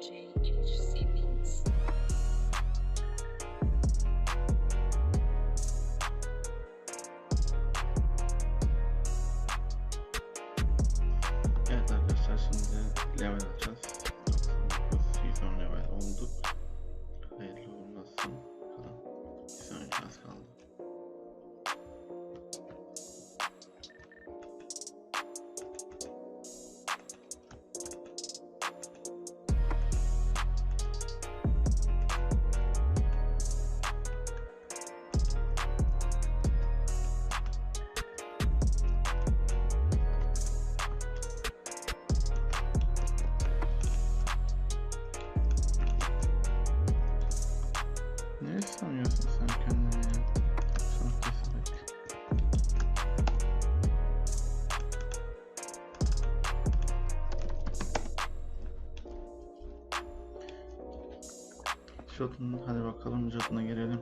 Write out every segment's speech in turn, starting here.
J H C means. Jotun hadi bakalım Jotun'a girelim.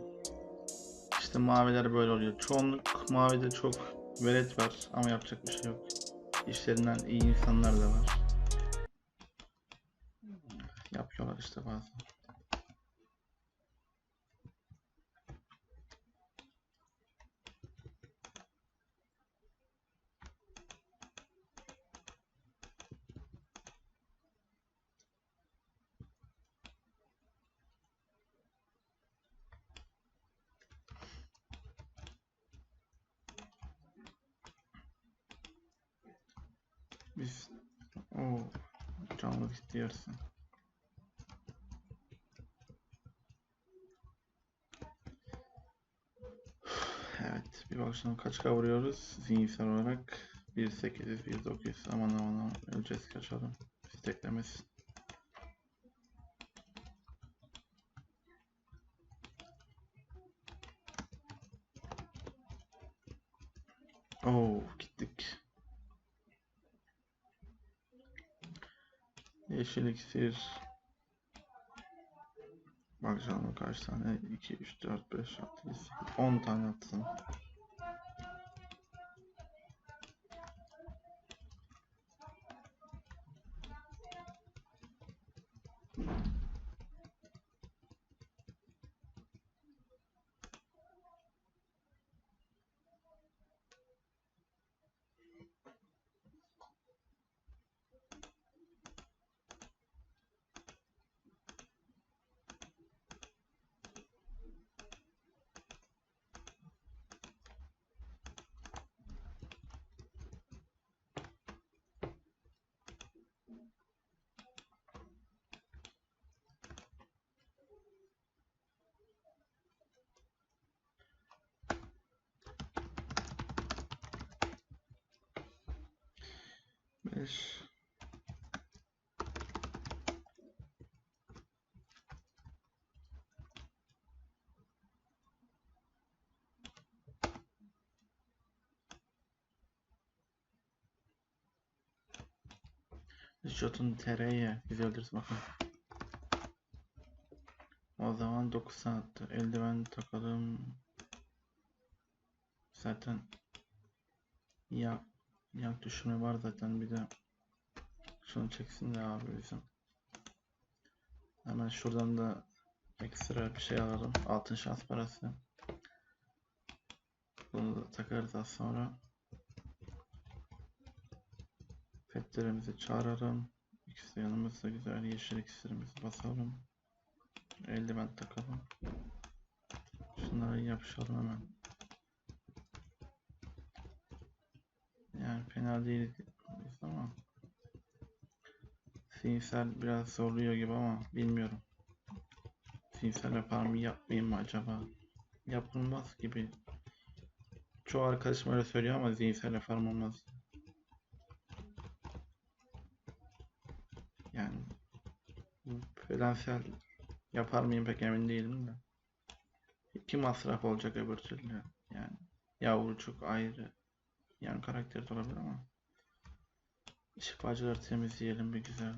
İşte maviler böyle oluyor. Çoğunluk mavide çok velet var ama yapacak bir şey yok. İşlerinden iyi insanlar da var. Yapıyorlar işte bazen. Biz o canlı istiyorsun. Evet, bir bakalım kaç kavuruyoruz zihinsel olarak. 1800, 1900 aman aman aman öleceğiz kaçalım. Biz teklemesin. Oo gittik. Yeşil iksir. Bakacağım kaç tane? 2, 3, 4, 5, 6, 7, 8, 10 tane atsın. Beş. Jotun TR'ye öldürsün bakalım. O zaman 9 saatte eldiven takalım. Zaten ya yak düşürme var zaten bir de şunu çeksin de abi bizim. Hemen şuradan da ekstra bir şey alalım. Altın şans parası. Bunu da takarız az sonra. Petlerimizi çağıralım. İkisi yanımızda güzel yeşil iksirimizi basalım. Eldiven takalım. Şunları yapışalım hemen. Yani fena değil ama Sinsel biraz zorluyor gibi ama bilmiyorum. Sinsel yapar mı yapmayayım mı acaba? Yapılmaz gibi. Çoğu arkadaşım öyle söylüyor ama zihinsel yapar olmaz. Yani Bedensel yapar mıyım pek emin değilim de. İki masraf olacak öbür türlü. Yani yavrucuk ayrı. Yan karakter de olabilir ama. Şifacıları temizleyelim bir güzel.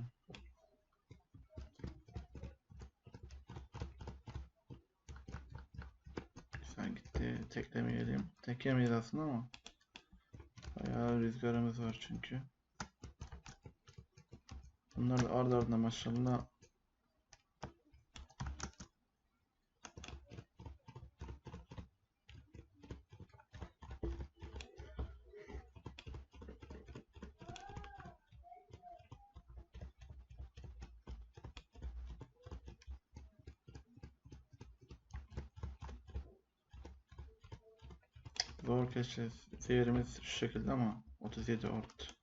Güzel gitti. Teklemeyelim. Teklemeyiz aslında ama. Bayağı rüzgarımız var çünkü. Bunlar da ardı ardına maşallah Zor keseceğiz. Severimiz şu şekilde ama 37 ort.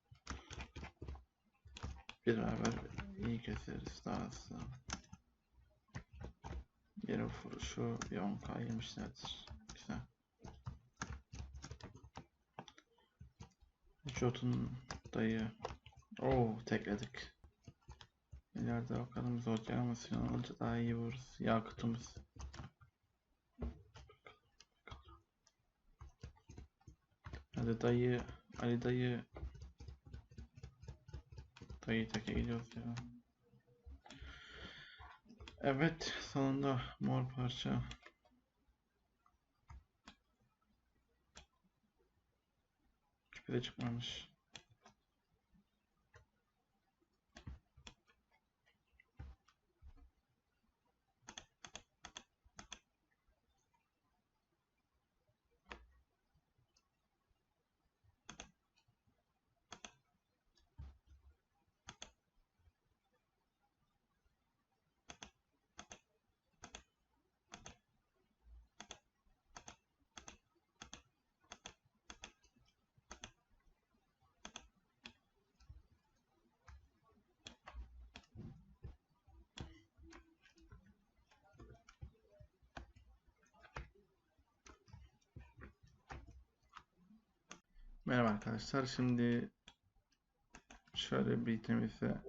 Beraber iyi keseriz daha hızlı. Yere vuruşu bir 10k yemişlerdir. Güzel. Jotun dayı. Oo tekledik. İleride bakalım Zodya Sinan olunca daha iyi vururuz. Yakıtımız. Hadi dayı, Ali dayı. Dayı teke gidiyoruz ya. Evet, sonunda mor parça. Küpe de çıkmamış. Merhaba arkadaşlar. Şimdi şöyle bir itemimize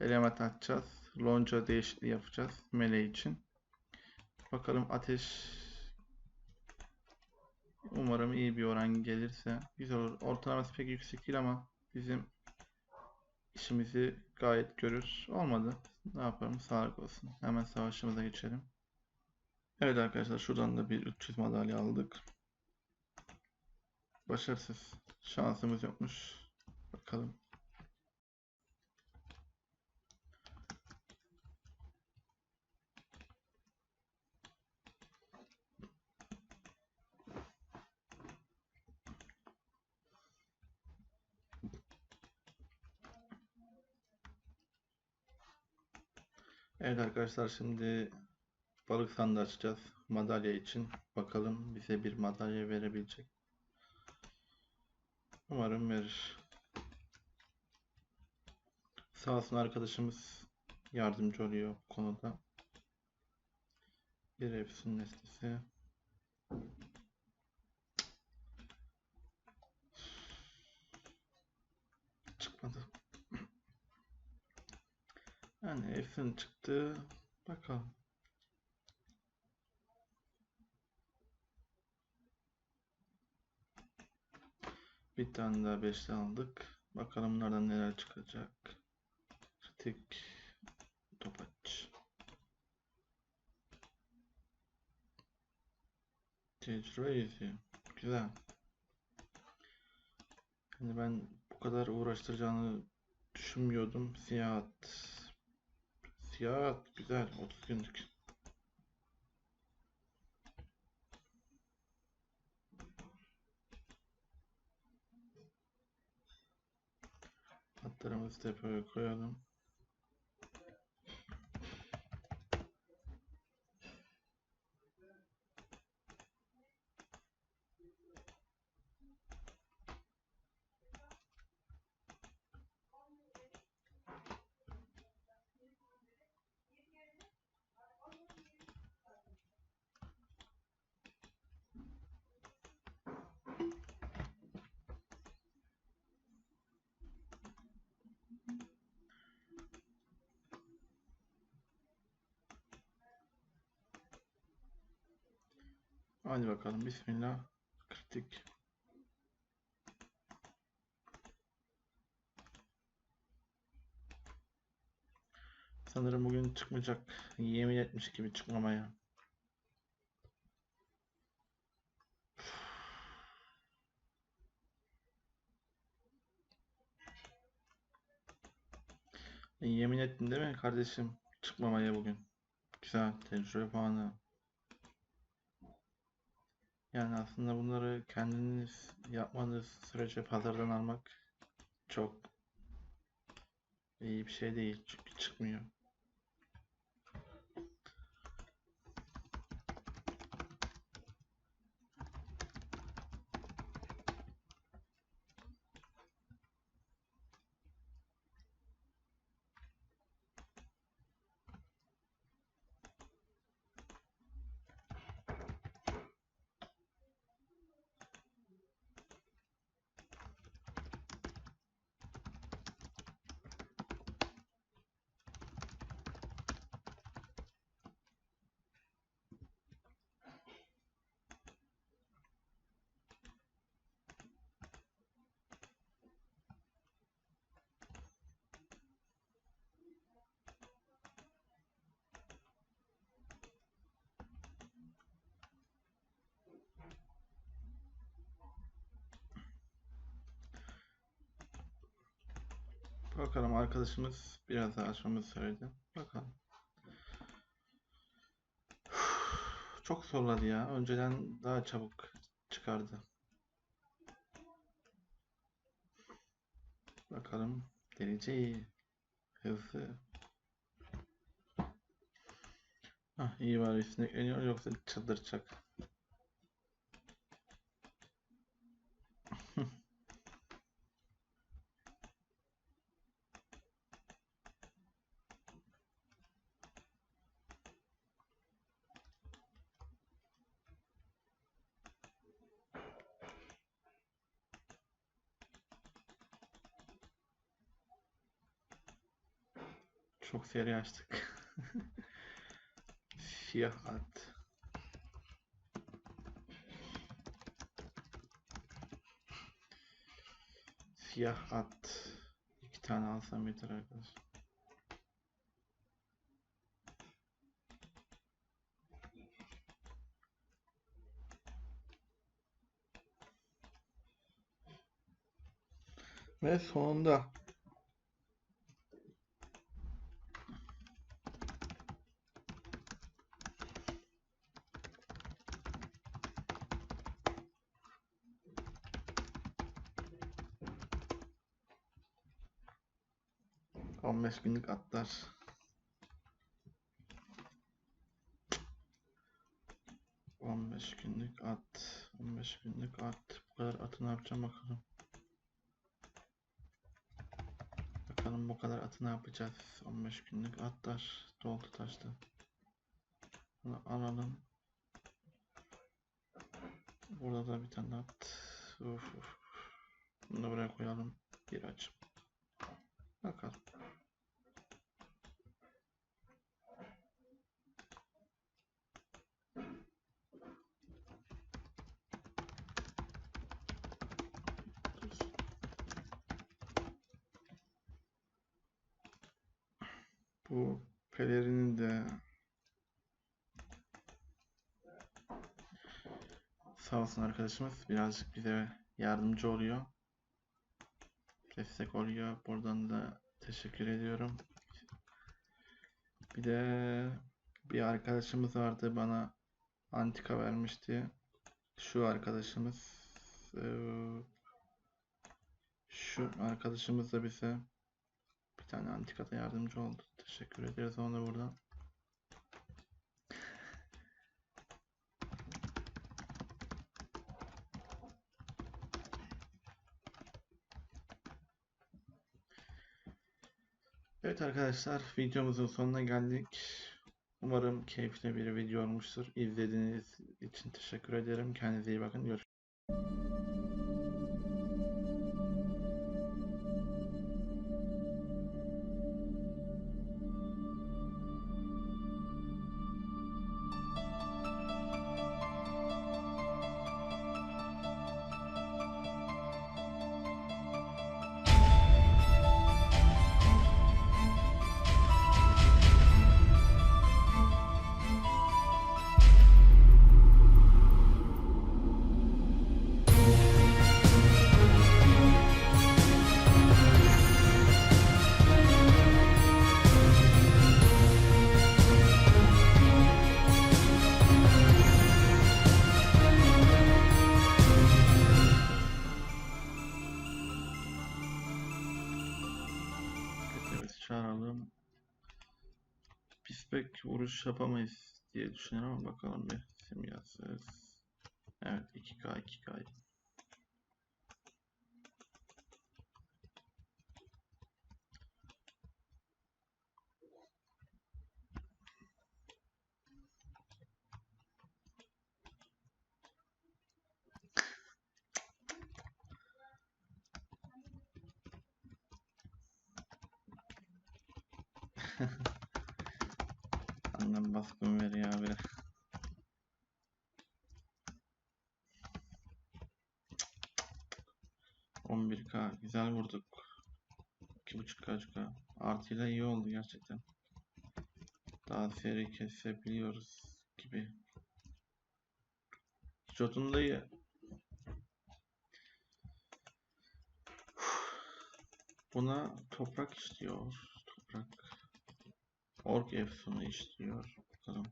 element atacağız. Lonca değişikliği yapacağız. Melee için. Bakalım ateş umarım iyi bir oran gelirse güzel olur. Ortalaması pek yüksek değil ama bizim işimizi gayet görür. Olmadı. Ne yapalım? Sağlık olsun. Hemen savaşımıza geçelim. Evet arkadaşlar şuradan da bir 300 madalya aldık. Başarısız. Şansımız yokmuş. Bakalım. Evet arkadaşlar şimdi balık sandığı açacağız madalya için. Bakalım bize bir madalya verebilecek. Umarım verir. Sağ olsun arkadaşımız yardımcı oluyor bu konuda. Bir hepsinin nesnesi. Çıkmadı. Yani hepsinin çıktı. Bakalım. Bir tane daha beşli aldık. Bakalım bunlardan neler çıkacak. Kritik topaç. Tecrübe izi. Güzel. Yani ben bu kadar uğraştıracağını düşünmüyordum. Siyah at. Güzel. 30 günlük. Hatlarımızı tepeye koyalım. Hadi bakalım. Bismillah. Kritik. Sanırım bugün çıkmayacak. Yemin etmiş gibi çıkmamaya. Yemin ettin değil mi kardeşim? Çıkmamaya bugün. Güzel. Tecrübe puanı. Yani aslında bunları kendiniz yapmanız sürece pazardan almak çok iyi bir şey değil çünkü çıkmıyor. Bakalım arkadaşımız biraz daha açmamızı söyledi. Bakalım. Çok zorladı ya. Önceden daha çabuk çıkardı. Bakalım. Derece iyi. Hızlı. Ah iyi var üstüne ekleniyor yoksa çıldıracak. Çok seri açtık. Siyah at. Siyah at. İki tane alsam yeter arkadaş. Ve sonunda 15 günlük atlar. On beş günlük at. 15 günlük at. Bu kadar atı ne yapacağım bakalım. Bakalım bu kadar atı ne yapacağız. 15 günlük atlar. Doldu taştı. Bunu alalım. Burada da bir tane at. Uf, uf. Bunu da buraya koyalım. Bir açım. Bakalım. Bu pelerinin de sağ olsun arkadaşımız birazcık bize yardımcı oluyor. Destek oluyor. Buradan da teşekkür ediyorum. Bir de bir arkadaşımız vardı bana antika vermişti. Şu arkadaşımız şu arkadaşımız da bize bir tane antikada yardımcı oldu. Teşekkür ederiz ona da buradan. Evet arkadaşlar videomuzun sonuna geldik. Umarım keyifli bir video olmuştur. İzlediğiniz için teşekkür ederim. Kendinize iyi bakın. Görüşürüz. Çağıralım. Biz pek vuruş yapamayız diye düşünüyorum ama bakalım bir simyasız. Evet 2K 2K. Annem baskın veriyor abi. On bir K güzel vurduk. 2.5 K artıyla iyi oldu gerçekten. Daha seri kesebiliyoruz gibi. Jotun da iyi. Buna toprak istiyor. Toprak. Ork efsunu istiyor. Bakalım.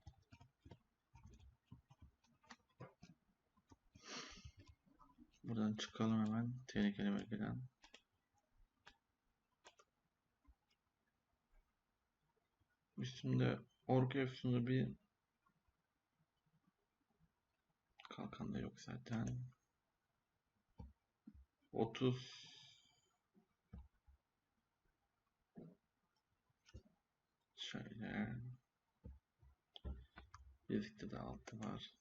Buradan çıkalım hemen. Tehlikeli bölgeden. Üstünde ork efsunu bir kalkan da yok zaten. 30 şöyle Birlikte de altı var.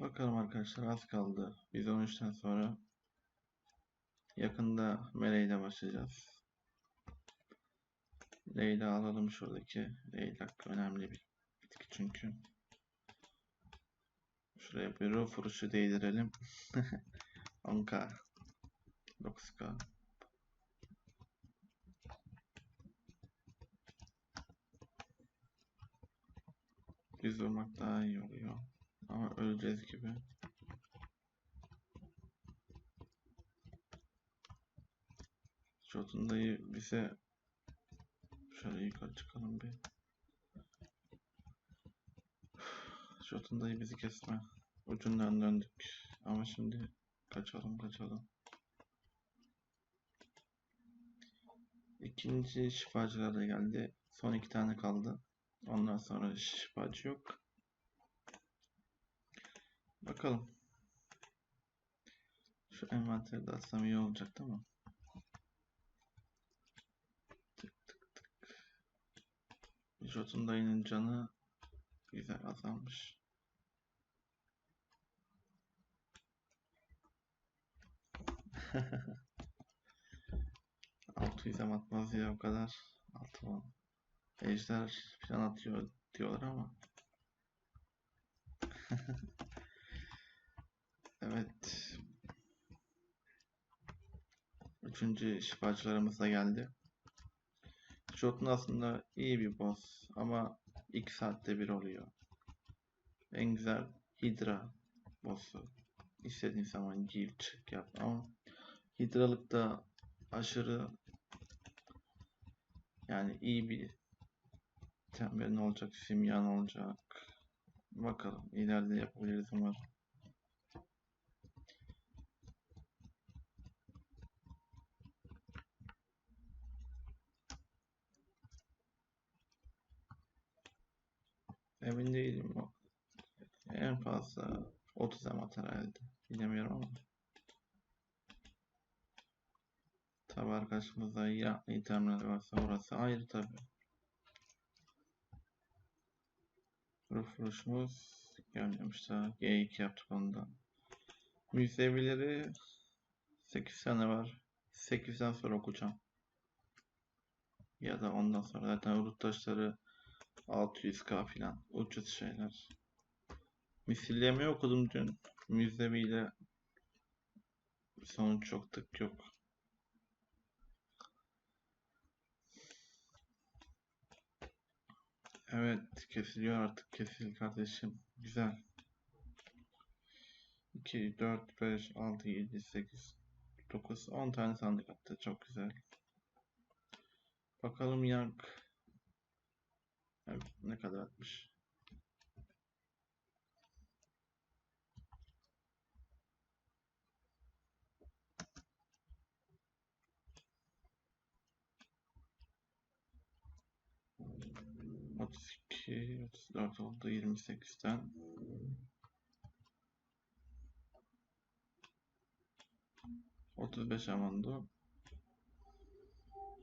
Bakalım arkadaşlar az kaldı. Biz 13'ten sonra yakında meleğiyle başlayacağız. Leyla alalım şuradaki. Leylak önemli bir bitki çünkü. Şuraya bir ruh vuruşu değdirelim. 10k 9k Düz vurmak daha iyi oluyor. Ama öleceğiz gibi. Jotun dayı bize şöyle yukarı çıkalım bir. Jotun dayı bizi kesme. Ucundan döndük. Ama şimdi kaçalım kaçalım. İkinci şifacılar da geldi. Son iki tane kaldı. Ondan sonra şifacı yok. Bakalım. Şu envanteri de atsam iyi olacak ama. Tık tık tık. Jotun dayının canı güzel azalmış. Altı yüzem atmaz ya o kadar. Altı var. Ejder falan atıyor diyorlar ama. evet. Üçüncü şifacılarımız da geldi. Jotun aslında iyi bir boss ama 2 saatte bir oluyor. En güzel Hydra boss'u. İstediğin zaman gir çık yap ama Hydra'lık da aşırı yani iyi bir tembel olacak, simyan olacak. Bakalım ileride yapabiliriz umarım. Emin değilim. En fazla 30 em atar herhalde. Bilemiyorum ama. Tabi arkadaşımızda ya itemler varsa orası ayrı tabi. Gelmemiş daha. G2 yaptık ondan. Müzevileri 8 tane var. 8'den sonra okuyacağım. Ya da ondan sonra zaten urut taşları 600k filan. Ucuz şeyler. Misilleme okudum dün. Müzeviyle sonuç çok tık yok. Evet kesiliyor artık kesil kardeşim. Güzel. 2, 4, 5, 6, 7, 8, 9, 10 tane sandık attı. Çok güzel. Bakalım yank. Evet, ne kadar atmış. Otuz iki, otuz dört oldu yirmi sekizden. Otuz beş amandı.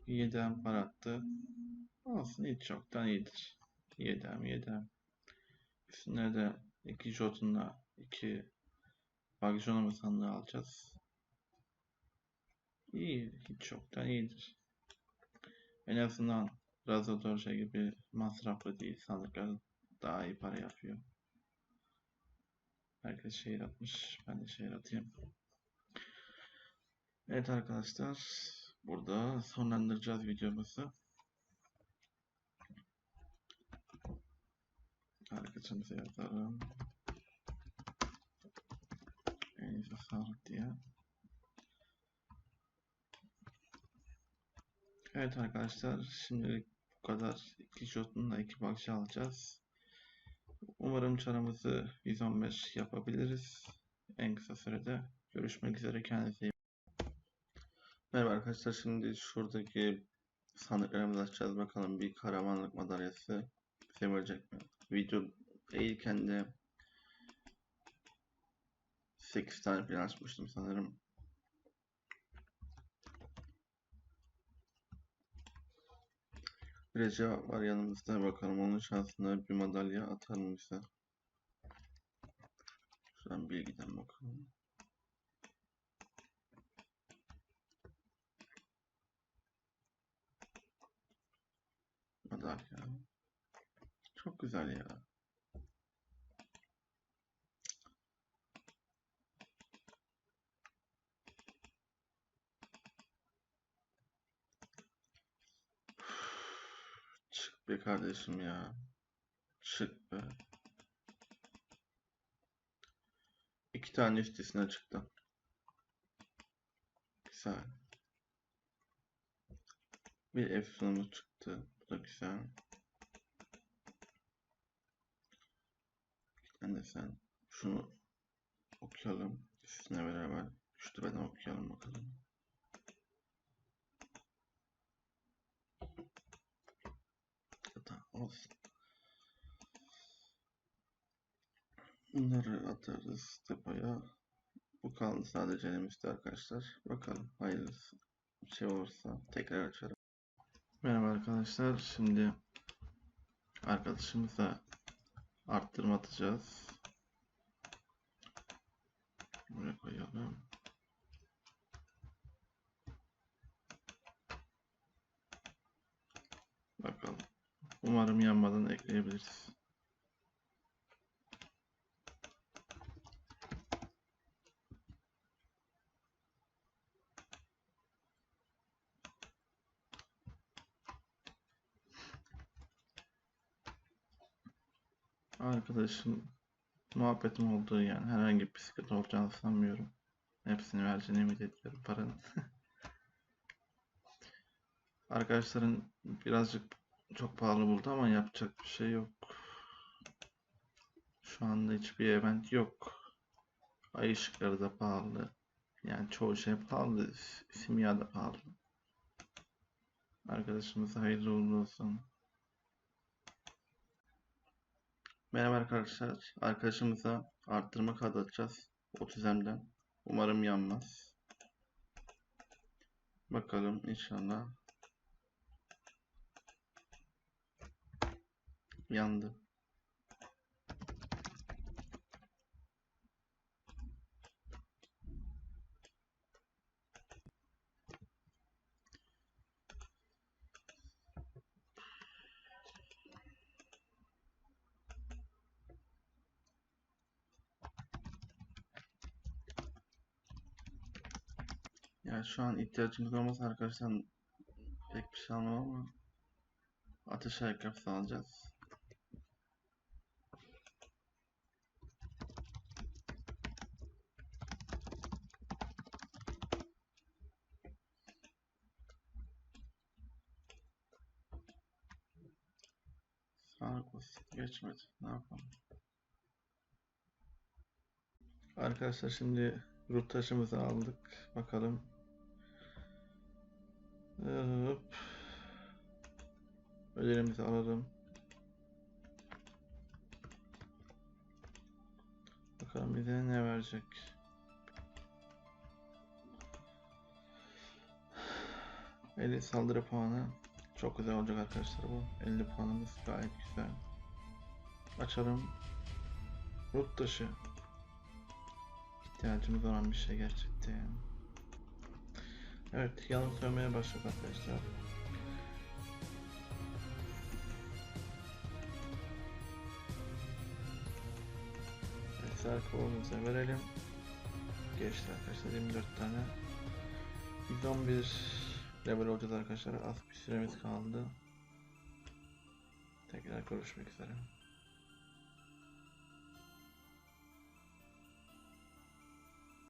Yedi para attı. Olsun hiç çoktan iyidir. Yedem yedem. Üstüne de iki jotunla iki Bagjon'u sandığı alacağız. İyi, hiç çoktan iyidir. En azından Razador şey gibi masraflı değil. Sandıklar daha iyi para yapıyor. Herkes şehir atmış. Ben de şehir atayım. Evet arkadaşlar burada sonlandıracağız videomuzu. Arkadaşımıza yazarım. En iyisi sağlık diye. Evet arkadaşlar şimdilik bu kadar. İki şotunla iki bakçı alacağız. Umarım çaramızı 115 yapabiliriz. En kısa sürede görüşmek üzere. Kendinize iyi Merhaba arkadaşlar şimdi şuradaki sandıklarımızı açacağız. Bakalım bir karavanlık madalyası bize verecek mi? Video değilken de 8 tane falan açmıştım sanırım. Bir cevap var yanımızda. Bakalım onun şansına bir madalya atar mı bize? Şuradan bilgiden bakalım. Madalya. Çok güzel ya. Çık be kardeşim ya. Çık be. İki tane üstesine çıktı. Güzel. Bir efsunumuz çıktı. Bu da güzel. Ben de sen şunu okuyalım. Sizinle beraber. Şu beden okuyalım bakalım. Hata olsun. Bunları atarız depoya. Bu kaldı sadece elimizde arkadaşlar. Bakalım hayırlısı. Bir şey olursa tekrar açarım. Merhaba arkadaşlar. Şimdi arkadaşımıza arttırma atacağız. Buraya koyalım. Bakalım. Umarım yanmadan ekleyebiliriz. Arkadaşım muhabbetim olduğu yani herhangi bir sıkıntı olacağını sanmıyorum. Hepsini vereceğini ümit ediyorum paranın. Arkadaşların birazcık çok pahalı buldu ama yapacak bir şey yok. Şu anda hiçbir event yok. Ay ışıkları da pahalı. Yani çoğu şey pahalı. Simya da pahalı. Arkadaşımıza hayırlı uğurlu olsun. Merhaba arkadaşlar. Arkadaşımıza arttırma kadı atacağız. 30M'den. Umarım yanmaz. Bakalım inşallah. Yandı. Ya şu an ihtiyacımız olmasa arkadaşlar pek bir şey almam ama ateş ayakkabısı alacağız. Sağlık olsun. Geçmedi. Ne yapalım? Arkadaşlar şimdi root taşımızı aldık. Bakalım. Hop. Ödülümüzü alalım. Bakalım bize ne verecek. Eli saldırı puanı. Çok güzel olacak arkadaşlar bu. 50 puanımız gayet güzel. Açalım. Root taşı. İhtiyacımız olan bir şey gerçekten. Evet, yalan söylemeye başladık arkadaşlar. Evet, sarkovumuza verelim. Geçti arkadaşlar 24 tane. 111 level olacağız arkadaşlar. Az bir süremiz kaldı. Tekrar görüşmek üzere.